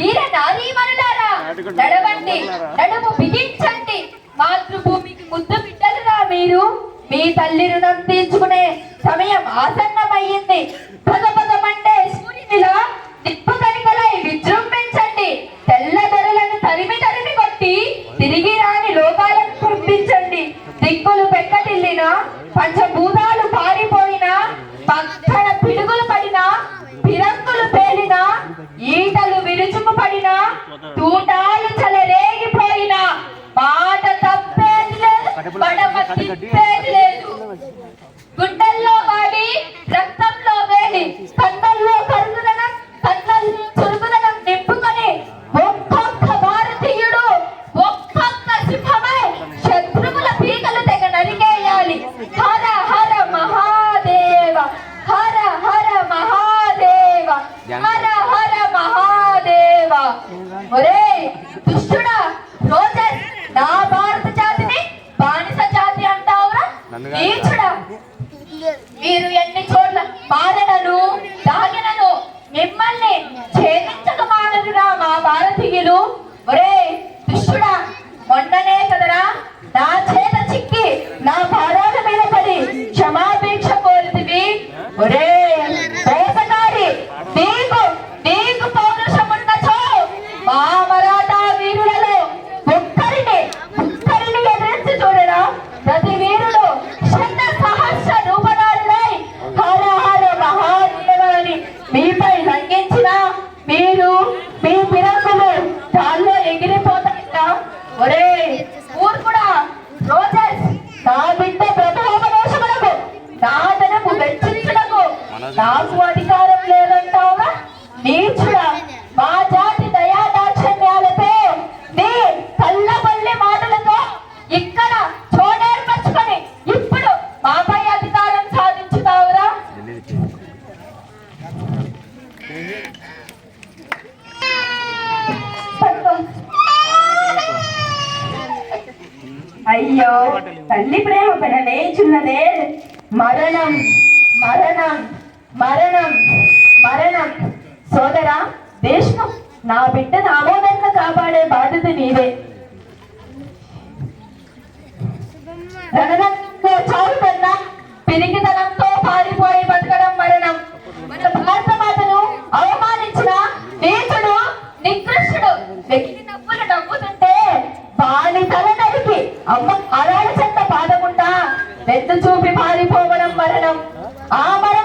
వీర నారీమణులారా నడవండి నడుము బిగించండి. మాతృభూమికి ముద్దు బిడ్డలురా మీరు. మీ తల్లి రుణం తీర్చుకునే సమయం ఆసన్నమయ్యింది. పద పదమంటే సూర్యునిలా మడమ లేదు. గుండెల్లో వాడి రక్తంలో వేడి కళ్ళల్లో కరుగుదనం కన్నుల్లో చురుగుదనం నింపుకొని ఒక్కొక్క భారతీయుడు ఒక్కొక్క సింహమై శత్రువుల పీకలు తెగ నరికేయాలి. హర హర మహాదేవ హర హర మహాదేవ హర హర మహాదేవ. ఒరే దుష్టుడా రోజర్ నా నీచుడా మీరు ఎన్ని చోట్ల మారనను దాగినను అయ్యో తల్లి ప్రేమ పెనలేచున్నదే మరణం మరణం మరణం మరణం. సోదరా దేశం నా బిడ్డ ఆమోదంగా కాపాడే బాధ్యత నీదే. రణరంగంలో చావు కన్నా పిరిగితనంతో పారిపోయి నికృష్టుడు వెకిలి నవ్వులు నవ్వుతుంటే వాని తల నరికి అమ్మ అరాల చెత్త బాధకుండా వెద్దు చూపి పారిపోవడం మరణం. ఆ మరణం